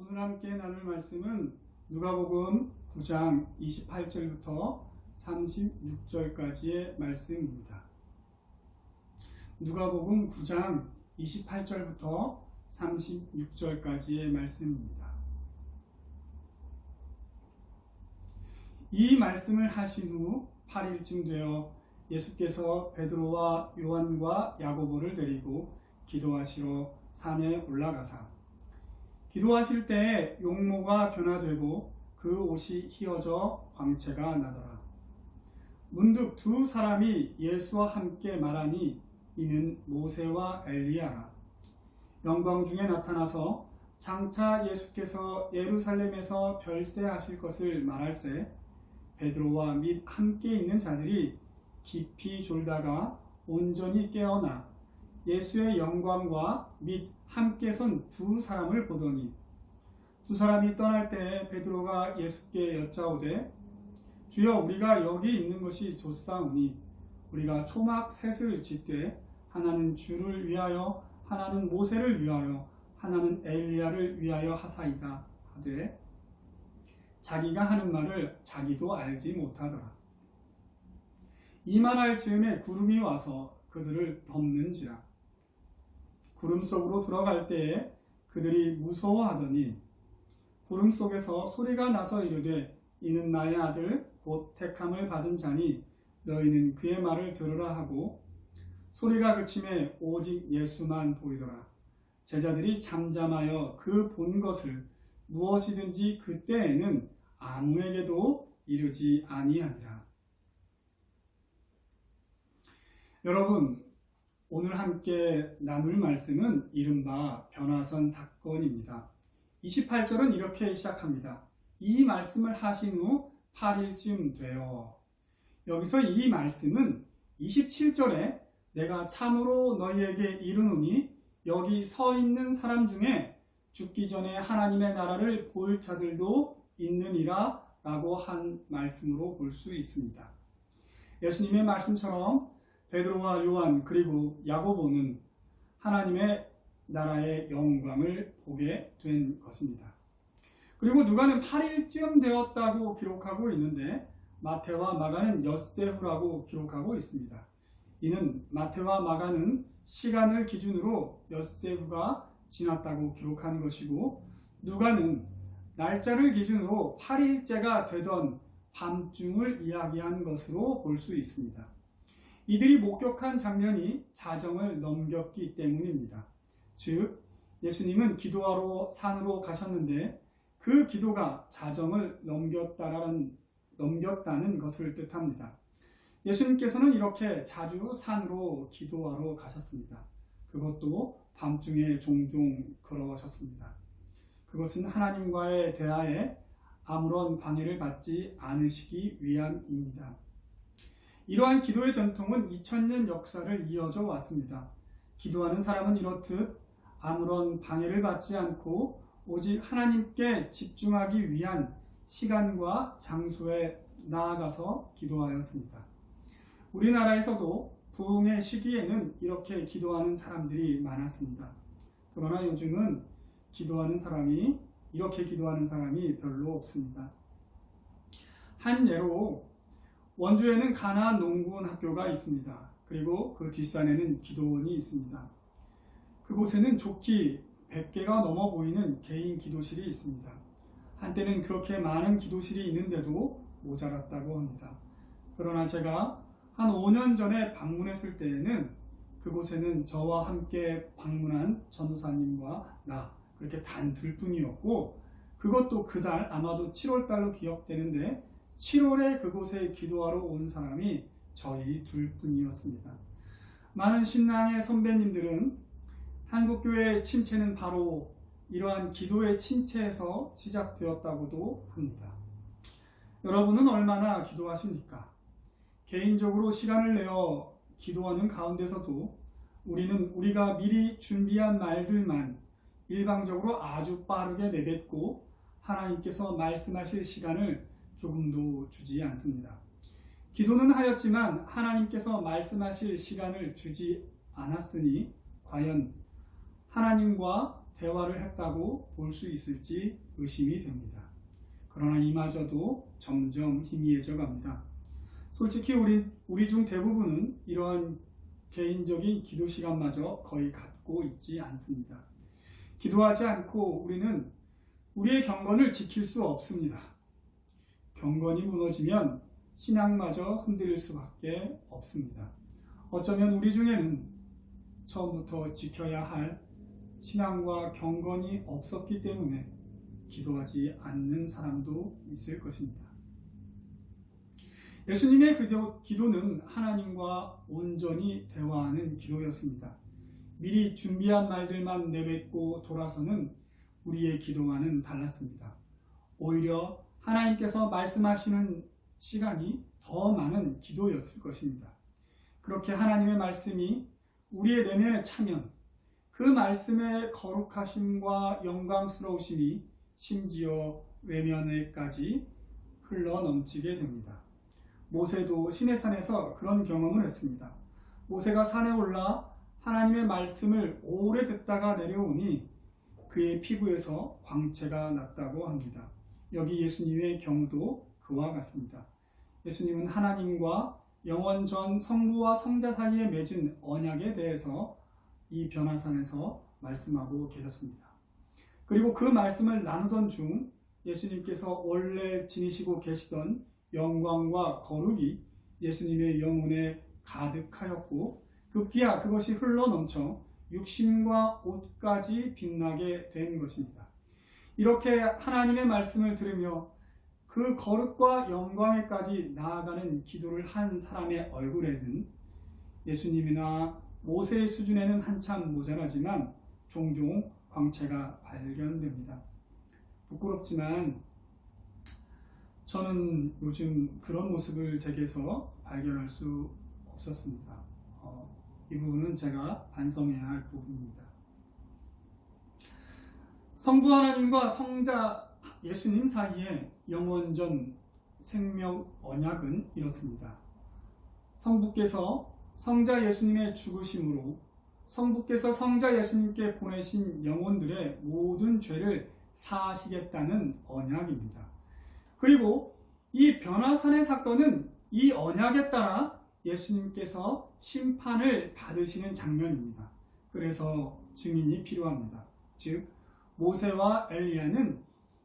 오늘 함께 나눌 말씀은 누가복음 9장 28절부터 36절까지의 말씀입니다. 누가복음 9장 28절부터 36절까지의 말씀입니다. 이 말씀을 하신 후 8일쯤 되어 예수께서 베드로와 요한과 야고보를 데리고 기도하시러 산에 올라가사 기도하실 때 용모가 변화되고 그 옷이 휘어져 광채가 나더라. 문득 두 사람이 예수와 함께 말하니 이는 모세와 엘리야라. 영광 중에 나타나서 장차 예수께서 예루살렘에서 별세하실 것을 말할세 베드로와 및 함께 있는 자들이 깊이 졸다가 온전히 깨어나 예수의 영광과 및 함께 선 두 사람을 보더니 두 사람이 떠날 때 베드로가 예수께 여짜오되 주여 우리가 여기 있는 것이 좋사오니 우리가 초막 셋을 짓되 하나는 주를 위하여 하나는 모세를 위하여 하나는 엘리야를 위하여 하사이다 하되 자기가 하는 말을 자기도 알지 못하더라. 이만할 즈음에 구름이 와서 그들을 덮는지라 구름 속으로 들어갈 때에 그들이 무서워하더니 구름 속에서 소리가 나서 이르되 이는 나의 아들 곧 택함을 받은 자니 너희는 그의 말을 들으라 하고 소리가 그침에 오직 예수만 보이더라. 제자들이 잠잠하여 그 본 것을 무엇이든지 그때에는 아무에게도 이르지 아니하니라. 여러분 오늘 함께 나눌 말씀은 이른바 변화선 사건입니다. 28절은 이렇게 시작합니다. 이 말씀을 하신 후 8일쯤 되어 여기서 이 말씀은 27절에 내가 참으로 너희에게 이르노니 여기 서 있는 사람 중에 죽기 전에 하나님의 나라를 볼 자들도 있느니라 라고 한 말씀으로 볼 수 있습니다. 예수님의 말씀처럼 베드로와 요한 그리고 야고보는 하나님의 나라의 영광을 보게 된 것입니다. 그리고 누가는 8일쯤 되었다고 기록하고 있는데 마태와 마가는 엿새 후라고 기록하고 있습니다. 이는 마태와 마가는 시간을 기준으로 엿새 후가 지났다고 기록하는 것이고 누가는 날짜를 기준으로 8일째가 되던 밤중을 이야기한 것으로 볼 수 있습니다. 이들이 목격한 장면이 자정을 넘겼기 때문입니다. 즉, 예수님은 기도하러 산으로 가셨는데 그 기도가 자정을 넘겼다라는, 넘겼다는 것을 뜻합니다. 예수님께서는 이렇게 자주 산으로 기도하러 가셨습니다. 그것도 밤중에 종종 걸어가셨습니다. 그것은 하나님과의 대화에 아무런 방해를 받지 않으시기 위함입니다. 이러한 기도의 전통은 2000년 역사를 이어져 왔습니다. 기도하는 사람은 이렇듯 아무런 방해를 받지 않고 오직 하나님께 집중하기 위한 시간과 장소에 나아가서 기도하였습니다. 우리나라에서도 부흥의 시기에는 이렇게 기도하는 사람들이 많았습니다. 그러나 요즘은 기도하는 사람이 이렇게 기도하는 사람이 별로 없습니다. 한 예로 원주에는 가나안 농군 학교가 있습니다. 그리고 그 뒷산에는 기도원이 있습니다. 그곳에는 좋기 100개가 넘어 보이는 개인 기도실이 있습니다. 한때는 그렇게 많은 기도실이 있는데도 모자랐다고 합니다. 그러나 제가 한 5년 전에 방문했을 때에는 그곳에는 저와 함께 방문한 전도사님과 나 그렇게 단 둘 뿐이었고 그것도 그달 아마도 7월 달로 기억되는데 7월에 그곳에 기도하러 온 사람이 저희 둘뿐이었습니다. 많은 신랑의 선배님들은 한국교회의 침체는 바로 이러한 기도의 침체에서 시작되었다고도 합니다. 여러분은 얼마나 기도하십니까? 개인적으로 시간을 내어 기도하는 가운데서도 우리는 우리가 미리 준비한 말들만 일방적으로 아주 빠르게 내뱉고 하나님께서 말씀하실 시간을 조금도 주지 않습니다. 기도는 하였지만 하나님께서 말씀하실 시간을 주지 않았으니 과연 하나님과 대화를 했다고 볼 수 있을지 의심이 됩니다. 그러나 이마저도 점점 희미해져 갑니다. 솔직히 우리, 우리 중 대부분은 이러한 개인적인 기도 시간마저 거의 갖고 있지 않습니다. 기도하지 않고 우리는 우리의 경건을 지킬 수 없습니다. 경건이 무너지면 신앙마저 흔들릴 수밖에 없습니다. 어쩌면 우리 중에는 처음부터 지켜야 할 신앙과 경건이 없었기 때문에 기도하지 않는 사람도 있을 것입니다. 예수님의 기도, 기도는 하나님과 온전히 대화하는 기도였습니다. 미리 준비한 말들만 내뱉고 돌아서는 우리의 기도와는 달랐습니다. 오히려 하나님께서 말씀하시는 시간이 더 많은 기도였을 것입니다. 그렇게 하나님의 말씀이 우리의 내면에 차면 그 말씀의 거룩하심과 영광스러우심이 심지어 외면에까지 흘러 넘치게 됩니다. 모세도 시내산에서 그런 경험을 했습니다. 모세가 산에 올라 하나님의 말씀을 오래 듣다가 내려오니 그의 피부에서 광채가 났다고 합니다. 여기 예수님의 경우도 그와 같습니다. 예수님은 하나님과 영원 전 성부와 성자 사이에 맺은 언약에 대해서 이 변화산에서 말씀하고 계셨습니다. 그리고 그 말씀을 나누던 중 예수님께서 원래 지니시고 계시던 영광과 거룩이 예수님의 영혼에 가득하였고 급기야 그것이 흘러 넘쳐 육신과 옷까지 빛나게 된 것입니다. 이렇게 하나님의 말씀을 들으며 그 거룩과 영광에까지 나아가는 기도를 한 사람의 얼굴에는 예수님이나 모세의 수준에는 한참 모자라지만 종종 광채가 발견됩니다. 부끄럽지만 저는 요즘 그런 모습을 제게서 발견할 수 없었습니다. 어, 이 부분은 제가 반성해야 할 부분입니다. 성부 하나님과 성자 예수님 사이에 영원전 생명 언약은 이렇습니다. 성부께서 성자 예수님의 죽으심으로 성부께서 성자 예수님께 보내신 영혼들의 모든 죄를 사하시겠다는 언약입니다. 그리고 이 변화산의 사건은 이 언약에 따라 예수님께서 심판을 받으시는 장면입니다. 그래서 증인이 필요합니다. 즉, 모세와 엘리야는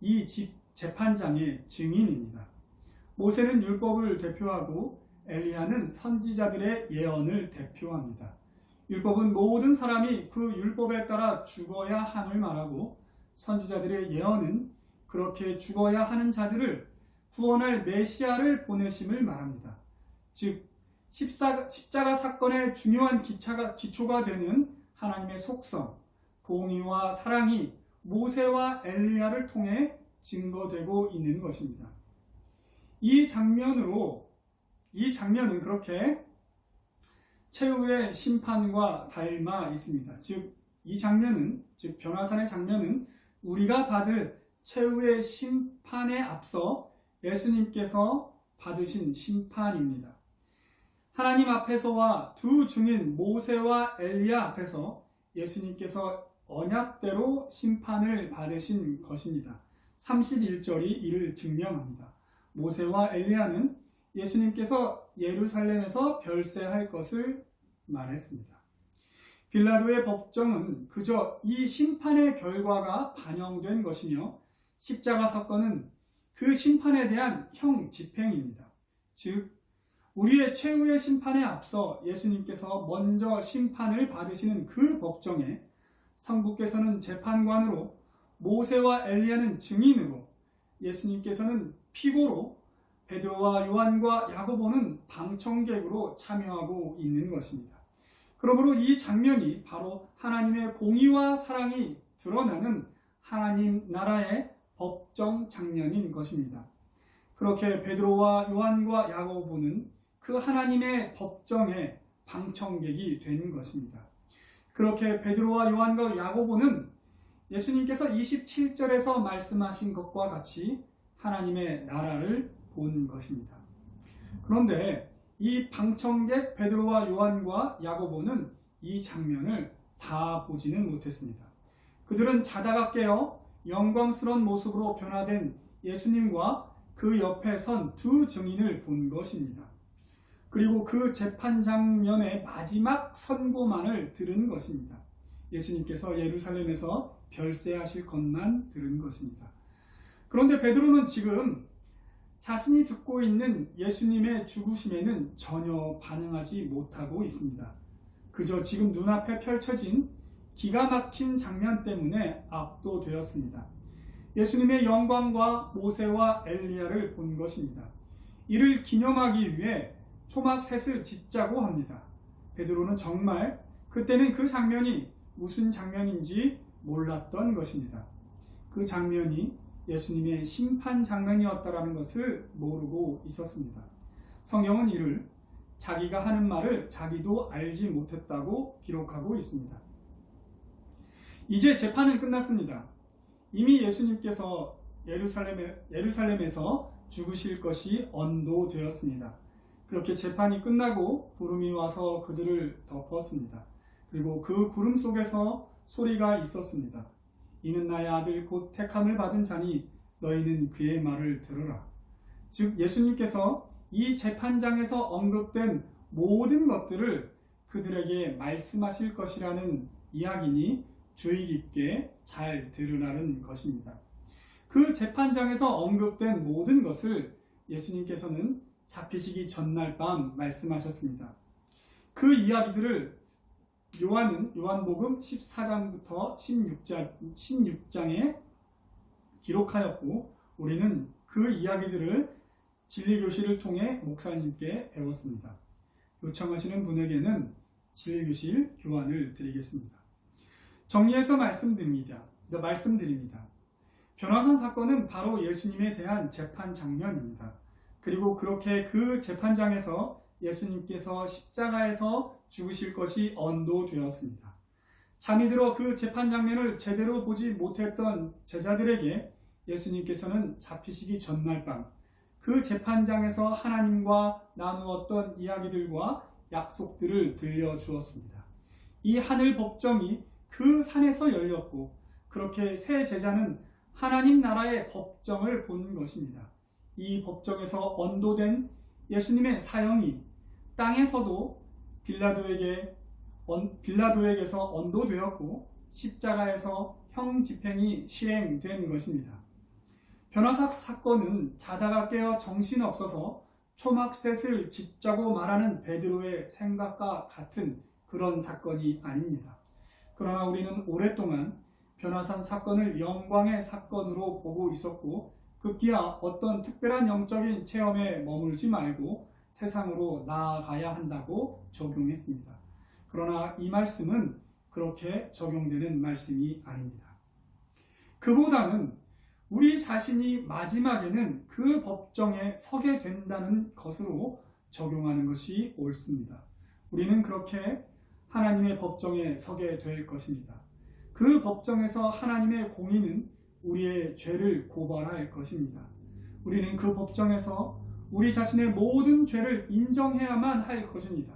이집 재판장의 증인입니다. 모세는 율법을 대표하고 엘리야는 선지자들의 예언을 대표합니다. 율법은 모든 사람이 그 율법에 따라 죽어야 함을 말하고 선지자들의 예언은 그렇게 죽어야 하는 자들을 구원할 메시아를 보내심을 말합니다. 즉 십자가 사건의 중요한 기차가, 기초가 되는 하나님의 속성, 공의와 사랑이 모세와 엘리야를 통해 증거되고 있는 것입니다. 이 장면으로 이 장면은 그렇게 최후의 심판과 닮아 있습니다. 즉, 이 장면은, 즉, 변화산의 장면은 우리가 받을 최후의 심판에 앞서 예수님께서 받으신 심판입니다. 하나님 앞에서와 두 증인 모세와 엘리야 앞에서 예수님께서 언약대로 심판을 받으신 것입니다. 31절이 이를 증명합니다. 모세와 엘리야는 예수님께서 예루살렘에서 별세할 것을 말했습니다. 빌라도의 법정은 그저 이 심판의 결과가 반영된 것이며 십자가 사건은 그 심판에 대한 형 집행입니다. 즉, 우리의 최후의 심판에 앞서 예수님께서 먼저 심판을 받으시는 그 법정에 성부께서는 재판관으로 모세와 엘리야는 증인으로 예수님께서는 피고로 베드로와 요한과 야고보는 방청객으로 참여하고 있는 것입니다. 그러므로 이 장면이 바로 하나님의 공의와 사랑이 드러나는 하나님 나라의 법정 장면인 것입니다. 그렇게 베드로와 요한과 야고보는 그 하나님의 법정의 방청객이 된 것입니다. 그렇게 베드로와 요한과 야고보는 예수님께서 27절에서 말씀하신 것과 같이 하나님의 나라를 본 것입니다. 그런데 이 방청객 베드로와 요한과 야고보는 이 장면을 다 보지는 못했습니다. 그들은 자다가 깨어 영광스러운 모습으로 변화된 예수님과 그 옆에 선 두 증인을 본 것입니다. 그리고 그 재판 장면의 마지막 선고만을 들은 것입니다. 예수님께서 예루살렘에서 별세하실 것만 들은 것입니다. 그런데 베드로는 지금 자신이 듣고 있는 예수님의 죽으심에는 전혀 반응하지 못하고 있습니다. 그저 지금 눈앞에 펼쳐진 기가 막힌 장면 때문에 압도되었습니다. 예수님의 영광과 모세와 엘리야를 본 것입니다. 이를 기념하기 위해 초막셋을 짓자고 합니다. 베드로는 정말 그때는 그 장면이 무슨 장면인지 몰랐던 것입니다. 그 장면이 예수님의 심판 장면이었다라는 것을 모르고 있었습니다. 성경은 이를 자기가 하는 말을 자기도 알지 못했다고 기록하고 있습니다. 이제 재판은 끝났습니다. 이미 예수님께서 예루살렘에, 예루살렘에서 죽으실 것이 언도되었습니다. 그렇게 재판이 끝나고 구름이 와서 그들을 덮었습니다. 그리고 그 구름 속에서 소리가 있었습니다. 이는 나의 아들 곧 택함을 받은 자니 너희는 그의 말을 들으라. 즉 예수님께서 이 재판장에서 언급된 모든 것들을 그들에게 말씀하실 것이라는 이야기니 주의 깊게 잘 들으라는 것입니다. 그 재판장에서 언급된 모든 것을 예수님께서는 잡히시기 전날 밤 말씀하셨습니다. 그 이야기들을 요한은 요한복음 14장부터 16장, 16장에 기록하였고 우리는 그 이야기들을 진리교실을 통해 목사님께 배웠습니다. 요청하시는 분에게는 진리교실 교환을 드리겠습니다. 정리해서 말씀드립니다. 말씀드립니다. 변화산 사건은 바로 예수님에 대한 재판 장면입니다. 그리고 그렇게 그 재판장에서 예수님께서 십자가에서 죽으실 것이 언도되었습니다. 잠이 들어 그 재판 장면을 제대로 보지 못했던 제자들에게 예수님께서는 잡히시기 전날 밤 그 재판장에서 하나님과 나누었던 이야기들과 약속들을 들려주었습니다. 이 하늘 법정이 그 산에서 열렸고 그렇게 새 제자는 하나님 나라의 법정을 본 것입니다. 이 법정에서 언도된 예수님의 사형이 땅에서도 빌라도에게 빌라도에게서 언도되었고 십자가에서 형 집행이 실행된 것입니다. 변화사 사건은 자다가 깨어 정신없어서 초막셋을 짓자고 말하는 베드로의 생각과 같은 그런 사건이 아닙니다. 그러나 우리는 오랫동안 변화산 사건을 영광의 사건으로 보고 있었고 급기야 어떤 특별한 영적인 체험에 머물지 말고 세상으로 나아가야 한다고 적용했습니다. 그러나 이 말씀은 그렇게 적용되는 말씀이 아닙니다. 그보다는 우리 자신이 마지막에는 그 법정에 서게 된다는 것으로 적용하는 것이 옳습니다. 우리는 그렇게 하나님의 법정에 서게 될 것입니다. 그 법정에서 하나님의 공의는 우리의 죄를 고발할 것입니다. 우리는 그 법정에서 우리 자신의 모든 죄를 인정해야만 할 것입니다.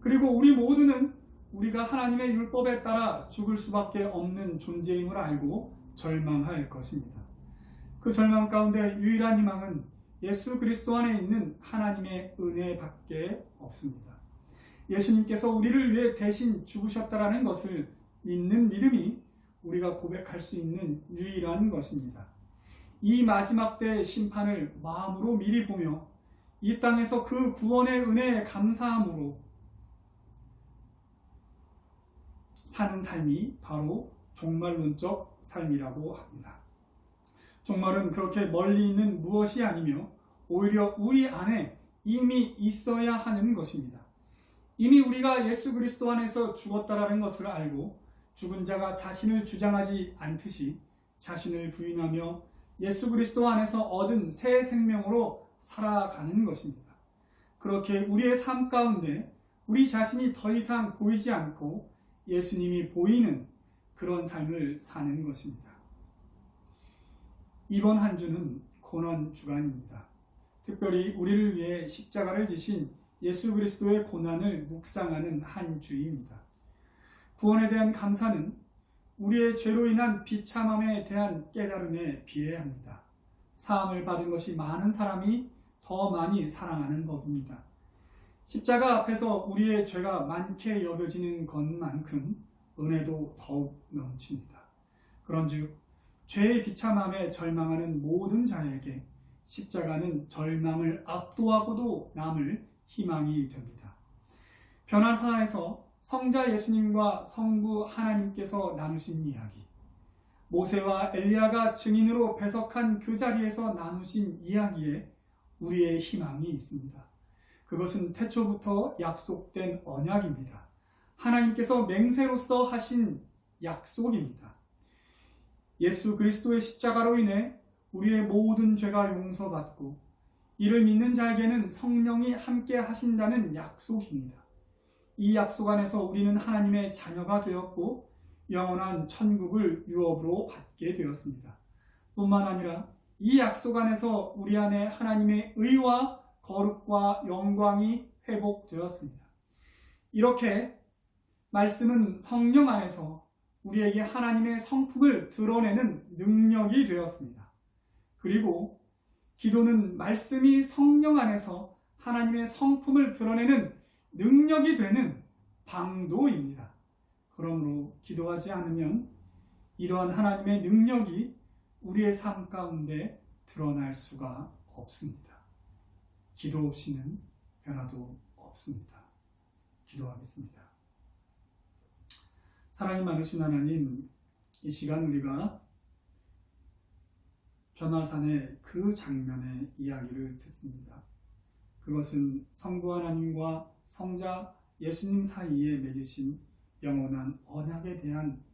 그리고 우리 모두는 우리가 하나님의 율법에 따라 죽을 수밖에 없는 존재임을 알고 절망할 것입니다. 그 절망 가운데 유일한 희망은 예수 그리스도 안에 있는 하나님의 은혜밖에 없습니다. 예수님께서 우리를 위해 대신 죽으셨다라는 것을 믿는 믿음이 우리가 고백할 수 있는 유일한 것입니다. 이 마지막 때 심판을 마음으로 미리 보며 이 땅에서 그 구원의 은혜에 감사함으로 사는 삶이 바로 종말론적 삶이라고 합니다. 종말은 그렇게 멀리 있는 무엇이 아니며 오히려 우리 안에 이미 있어야 하는 것입니다. 이미 우리가 예수 그리스도 안에서 죽었다라는 것을 알고 죽은 자가 자신을 주장하지 않듯이 자신을 부인하며 예수 그리스도 안에서 얻은 새 생명으로 살아가는 것입니다. 그렇게 우리의 삶 가운데 우리 자신이 더 이상 보이지 않고 예수님이 보이는 그런 삶을 사는 것입니다. 이번 한 주는 고난 주간입니다. 특별히 우리를 위해 십자가를 지신 예수 그리스도의 고난을 묵상하는 한 주입니다. 구원에 대한 감사는 우리의 죄로 인한 비참함에 대한 깨달음에 비례합니다. 사함을 받은 것이 많은 사람이 더 많이 사랑하는 법입니다. 십자가 앞에서 우리의 죄가 많게 여겨지는 것만큼 은혜도 더욱 넘칩니다. 그런즉 죄의 비참함에 절망하는 모든 자에게 십자가는 절망을 압도하고도 남을 희망이 됩니다. 변화산에서 성자 예수님과 성부 하나님께서 나누신 이야기, 모세와 엘리야가 증인으로 배석한 그 자리에서 나누신 이야기에 우리의 희망이 있습니다. 그것은 태초부터 약속된 언약입니다. 하나님께서 맹세로서 하신 약속입니다. 예수 그리스도의 십자가로 인해 우리의 모든 죄가 용서받고 이를 믿는 자에게는 성령이 함께 하신다는 약속입니다. 이 약속 안에서 우리는 하나님의 자녀가 되었고 영원한 천국을 유업으로 받게 되었습니다. 뿐만 아니라 이 약속 안에서 우리 안에 하나님의 의와 거룩과 영광이 회복되었습니다. 이렇게 말씀은 성령 안에서 우리에게 하나님의 성품을 드러내는 능력이 되었습니다. 그리고 기도는 말씀이 성령 안에서 하나님의 성품을 드러내는 능력이 되는 방도입니다. 그러므로 기도하지 않으면 이러한 하나님의 능력이 우리의 삶 가운데 드러날 수가 없습니다. 기도 없이는 변화도 없습니다. 기도하겠습니다. 사랑이 많으신 하나님, 이 시간 우리가 변화산의 그 장면의 이야기를 듣습니다. 그것은 성부 하나님과 성자 예수님 사이에 맺으신 영원한 언약에 대한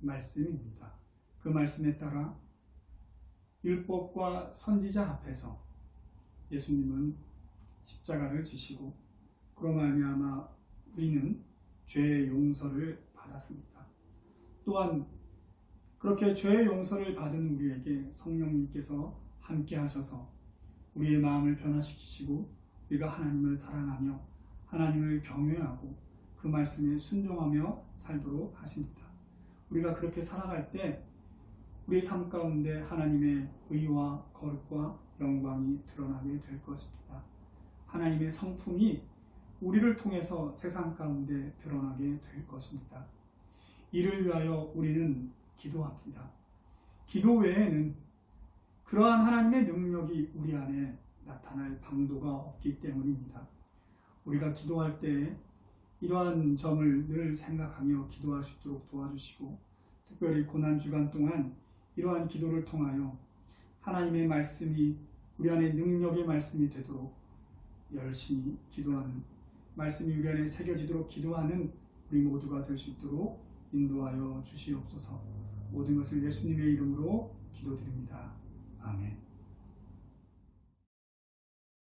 말씀입니다. 그 말씀에 따라 율법과 선지자 앞에서 예수님은 십자가를 지시고 그로 말미암아 우리는 죄의 용서를 받았습니다. 또한 그렇게 죄의 용서를 받은 우리에게 성령님께서 함께 하셔서 우리의 마음을 변화시키시고 우리가 하나님을 사랑하며 하나님을 경외하고 그 말씀에 순종하며 살도록 하십니다. 우리가 그렇게 살아갈 때 우리 삶 가운데 하나님의 의와 거룩과 영광이 드러나게 될 것입니다. 하나님의 성품이 우리를 통해서 세상 가운데 드러나게 될 것입니다. 이를 위하여 우리는 기도합니다. 기도 외에는 그러한 하나님의 능력이 우리 안에 나타날 방도가 없기 때문입니다. 우리가 기도할 때 이러한 점을 늘 생각하며 기도할 수 있도록 도와주시고 특별히 고난 주간 동안 이러한 기도를 통하여 하나님의 말씀이 우리 안에 능력의 말씀이 되도록 열심히 기도하는 말씀이 우리 안에 새겨지도록 기도하는 우리 모두가 될 수 있도록 인도하여 주시옵소서 모든 것을 예수님의 이름으로 기도드립니다. 아멘.